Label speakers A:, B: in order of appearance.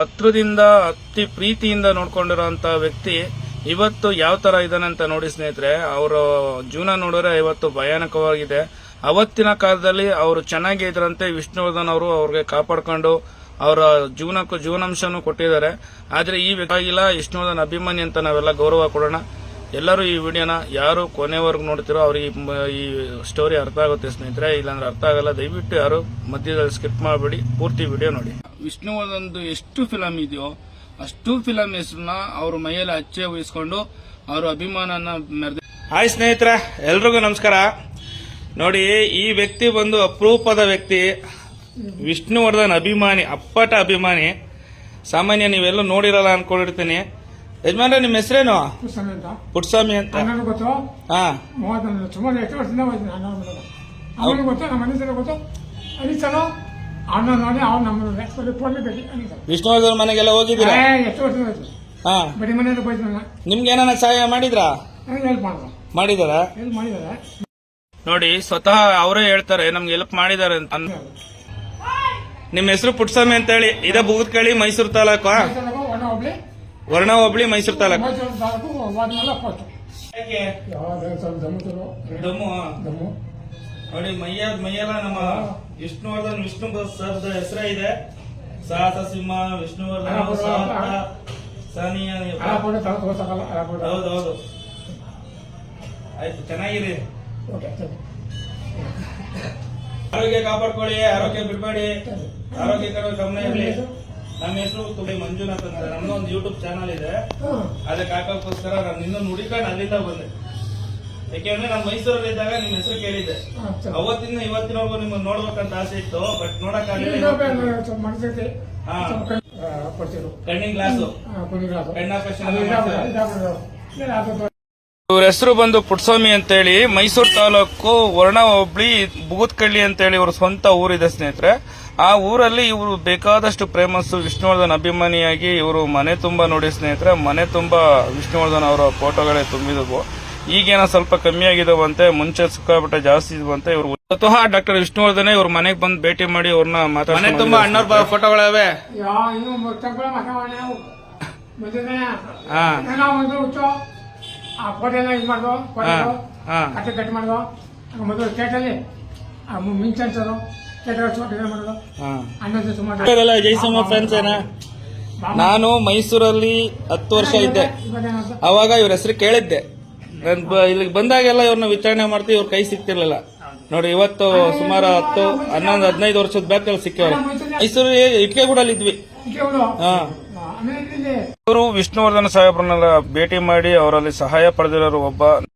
A: ಹತ್ರದಿಂದ ಅತಿ ಪ್ರೀತಿಯಿಂದ ನೋಡ್ಕೊಂಡಿರೋಂತ ವ್ಯಕ್ತಿ ಇವತ್ತು ಯಾವ ತರ ಇದಾನೆ ಅಂತ ನೋಡಿ ಸ್ನೇಹಿತರೆ, ಅವರ ಜೀವನ ನೋಡಿದ್ರೆ ಇವತ್ತು ಭಯಾನಕವಾಗಿದೆ. ಅವತ್ತಿನ ಕಾಲದಲ್ಲಿ ಅವರು ಚೆನ್ನಾಗಿ ಇದ್ರಂತೆ, ವಿಷ್ಣುವರ್ಧನ್ ಅವರು ಅವ್ರಿಗೆ ಕಾಪಾಡ್ಕೊಂಡು ಅವರ ಜೀವನಕ್ಕೂ ಜೀವನಾಂಶನೂ ಕೊಟ್ಟಿದ್ದಾರೆ. ಆದ್ರೆ ಈ ವ್ಯಕ್ತಿ ಆಗಿಲ್ಲ, ವಿಷ್ಣುವರ್ಧನ್ ಅಭಿಮಾನಿ ಅಂತ ನಾವೆಲ್ಲ ಗೌರವ ಕೊಡೋಣ. ಎಲ್ಲರೂ ಈ ವಿಡಿಯೋನ ಯಾರು ಕೊನೆವರೆಗೂ ನೋಡ್ತಿರೋ ಅವ್ರಿಗೆ ಈ ಸ್ಟೋರಿ ಅರ್ಥ ಆಗುತ್ತೆ ಸ್ನೇಹಿತರೆ, ಇಲ್ಲಾಂದ್ರೆ ಅರ್ಥ ಆಗಲ್ಲ. ದಯವಿಟ್ಟು ಯಾರು ಮಧ್ಯದಲ್ಲಿ ಸ್ಕಿಪ್ ಮಾಡಬೇಡಿ. ಪೂರ್ತಿ ವಿಡಿಯೋ ನೋಡಿ. ವಿಷ್ಣುವರ್ಧನ್ದು ಎಷ್ಟು ಫಿಲಮ್ ಇದೆಯೋ, ಅಷ್ಟು ಫಿಲಂ ಹೆಸರನ್ನ ಅವ್ರ ಮೈಯಲ್ಲಿ ಅಚ್ಚೆ ಉಯಿಸ್ಕೊಂಡು ಅವ್ರ ಅಭಿಮಾನನ ಮೆರೆದ ಹಾಯ್ ಸ್ನೇಹಿತರೆ, ಎಲ್ರಿಗೂ ನಮಸ್ಕಾರ. ನೋಡಿ, ಈ ವ್ಯಕ್ತಿ ಬಂದು ಅಪರೂಪದ ವ್ಯಕ್ತಿ, ವಿಷ್ಣುವರ್ಧನ್ ಅಭಿಮಾನಿ, ಅಪ್ಪಟ ಅಭಿಮಾನಿ. ಸಾಮಾನ್ಯ ನೀವೆಲ್ಲೂ ನೋಡಿರಲ್ಲ ಅನ್ಕೊಂಡಿರ್ತೀನಿ. ಯಜಮಾನ್ರೆ ನಿಮ್ಮ ಹೆಸರೇನು?
B: ಪುಟ್ಸ್ವಾಮಿ ಅಂತ.
A: ಪುಟ್ಸ್ವಾಮಿ ಅಂತ.
B: ಅಣ್ಣನ ಗೊತ್ತು?
A: ಹಾ.
B: ಮೂವತ್ತೊಂದು ಸುಮಾರು ಎಷ್ಟು ವರ್ಷದಿಂದ ಹೋಯ್ತೀನಿ ಅಣ್ಣ ಮನೆಗೆ ಅವನಿಗೆ ಗೊತ್ತು ನಮ್ಮ ಮನೆ ಸಲ ಗೊತ್ತು. ಅನಿಸಲು ಅಣ್ಣ ನೋಡಿ ಅವ್ನು ನಮ್ಮ ಫೋನ್ ಬೇಕು ಅನಿತ
A: ವಿಷ್ಣುವರ್ಧನ್ ಮನೆಗೆಲ್ಲ ಹೋಗಿದ್ದೀರಾ?
B: ಎಷ್ಟು ವರ್ಷದಿಂದ ಹೋಯ್ತು?
A: ಹಾ.
B: ಬಡಿ ಮನೆಯಲ್ಲಿ ಹೋಯ್ತು ನಾನು
A: ನಿಮ್ಗೆ ಏನಾನ ಸಹಾಯ ಮಾಡಿದ್ರಾ?
B: ನನಗೆ ಹೆಲ್ಪ್ ಮಾಡಿದ್ರು
A: ಮಾಡಿದಾರ?
B: ಹೆಲ್ಪ್ ಮಾಡಿದ್ದಾರೆ
A: ನೋಡಿ ಸ್ವತಃ ಅವರೇ ಹೇಳ್ತಾರೆ ನಮ್ಗೆ ಹೆಲ್ಪ್ ಮಾಡಿದ್ದಾರೆ ಅಂತ. ನಿಮ್ಮ ಹೆಸರು ಪುಟ್ಸ್ವಾಮಿ ಅಂತ ಹೇಳಿ ಇದೇ ಬೂದ್ಕಳಿ ಮೈಸೂರು ತಾಲೂಕು?
B: ಒಣ ಒಬ್ಳಿ
A: ವರ್ಣ ಹೋಬಳಿ ಮೈಸೂರು ತಾಲೂಕು. ದಮ್ಮು ನೋಡಿ ಮೈಯ ಮೈಯೆಲ್ಲ ನಮ್ಮ ವಿಷ್ಣುವರ್ಧನ್ ವಿಷ್ಣು ಸರ್ದ ಹೆಸರೇ ಇದೆ. ಸಾಹಸ ಸಿಂಹ ವಿಷ್ಣುವರ್ಧನ್ ಸಾನಿಯ ಹೌದೌದು ಆಯ್ತು
B: ಚೆನ್ನಾಗಿದೆ
A: ಆರೋಗ್ಯ ಕಾಪಾಡ್ಕೊಳ್ಳಿ ಆರೋಗ್ಯ ಬಿಡ್ಬೇಡಿ. ಆರೋಗ್ಯ ಕಡೆ ಗಮನ ಇರಲಿ. ನಮ್ಮ ಹೆಸರು ತುಂಬಿ ಮಂಜುನಾಥ್ ಅಂತ. ನಮ್ದು ಒಂದು ಯೂಟ್ಯೂಬ್ ಚಾನಲ್ ಇದೆ. ಅದಕ್ಕೆ ಹಾಕೋಕ್ಕೋಸ್ಕರ ನಾನು ನಿನ್ನ ನುಡಿಕೊಂಡು ಅಲ್ಲಿಂದ ಬಂದೆ. ಯಾಕೆಂದ್ರೆ ನಾನು ಮೈಸೂರಲ್ಲಿ ಇದ್ದಾಗ ನಿಮ್ಮ ಹೆಸರು ಕೇಳಿದ್ದೆ. ಅವತ್ತಿಂದ ಇವತ್ತಿನವರೆಗೂ ನಿಮ್ಮನ್ನ ನೋಡ್ಬೇಕಂತ ಆಸೆ ಇತ್ತು ಬಟ್
B: ನೋಡಕ್
A: ಕಣ್ಣಿನ ಗ್ಲಾಸು. ಕಣ್ಣು ಇವ್ರ ಹೆಸರು ಬಂದು ಪುಟ್ಸ್ವಾಮಿ ಅಂತೇಳಿ. ಮೈಸೂರು ತಾಲೂಕು ವರ್ಣ ಹೋಬ್ಳಿ ಬೂತ್ಕಳ್ಳಿ ಅಂತೇಳಿ ಇವ್ರ ಸ್ವಂತ ಊರಿದೆ ಸ್ನೇಹಿತರೆ. ಆ ಊರಲ್ಲಿ ಇವರು ಬೇಕಾದಷ್ಟು ಪ್ರೇಮಸ್ಸು ವಿಷ್ಣುವರ್ಧನ್ ಅಭಿಮಾನಿಯಾಗಿ ಇವರು ಮನೆ ತುಂಬಾ ನೋಡಿ ಸ್ನೇಹಿತರೆ. ಮನೆ ತುಂಬಾ ವಿಷ್ಣುವರ್ಧನ್ ಅವರ ಫೋಟೋಗಳೇ ತುಂಬಿದವು. ಈಗೇನೋ ಸ್ವಲ್ಪ ಕಮ್ಮಿ ಆಗಿದವಂತೆ ಮುಂಚೆ ಸಿಕ್ಕಾಬಿಟ್ಟೆ ಜಾಸ್ತಿ ಇದ್ವಂತೆ ಇವರು. ಸ್ವತಃ ಡಾಕ್ಟರ್ ವಿಷ್ಣುವರ್ಧನ್ ಇವ್ರ ಮನೆಗೆ ಬಂದು ಭೇಟಿ ಮಾಡಿ ಅವ್ರನ್ನ ಮಾತಾಡ ಮನೆ ತುಂಬಾ ಅಣ್ಣವ್ರ ಫೋಟೋಗಳವೆ. ಹಾ.
B: ಏನೋ ಒಂದು ಹುಚ್ಚು. ಆ ಫೋಟೋ ಎಲ್ಲ ಇದು ಮಾಡ್ದು ಫೋಟೋ
A: ಹಾ
B: ಕಟ್ಟೆ ಕಟ್ ಮಾಡ್ದು ಆಗ ಮೊದಲು ಸ್ಟೇಟಲ್ಲಿ ಆ ಮು- ಮಿಂಚ್ ಅನ್ಸೋದು ಸ್ಟೇಟಲ್ ಚೋಟ ಮಾಡೋದು
A: ಹಾ.
B: ಅನ್ನೋದು ಸುಮಾರು.
A: ಇವೆಲ್ಲ ಜೈಸಮ್ಮ ಫ್ರೆಂಡ್ಸ್ ಏನ? ನಾನು ಮೈಸೂರಲ್ಲಿ ಹತ್ತು ವರ್ಷ ಇದ್ದೆ. ಅವಾಗ ಇವ್ರ ಹೆಸರು ಕೇಳಿದ್ದೆ. ನನ್ ಇಲ್ಲಿಗೆ ಬಂದಾಗೆಲ್ಲ ಇವ್ರನ್ನ ವಿಚಾರಣೆ ಮಾಡ್ತೀವಿ ಇವ್ರ ಕೈ ಸಿಕ್ತಿರ್ಲಿಲ್ಲ. ನೋಡಿ ಇವತ್ತು ಸುಮಾರು ಹತ್ತು ಹನ್ನೊಂದು ಹದಿನೈದು ವರ್ಷದ ಬ್ಯಾಕಲ್ಲಿ ಸಿಕ್ಕವ್ರೆ ಮೈಸೂರು ಇಟ್ಕೆಗೂಡಲ್ಲಿ ಇದ್ವಿ
B: ಅಲ್ಲಿ ಇದ್ವಿ
A: ಹಾ. ಇವರು ವಿಷ್ಣುವರ್ಧನ ಸಾಹೇಬ್ರನ್ನೆಲ್ಲ ಭೇಟಿ ಮಾಡಿ ಅವರಲ್ಲಿ ಸಹಾಯ ಪಡೆದಿರೋರು ಒಬ್ಬ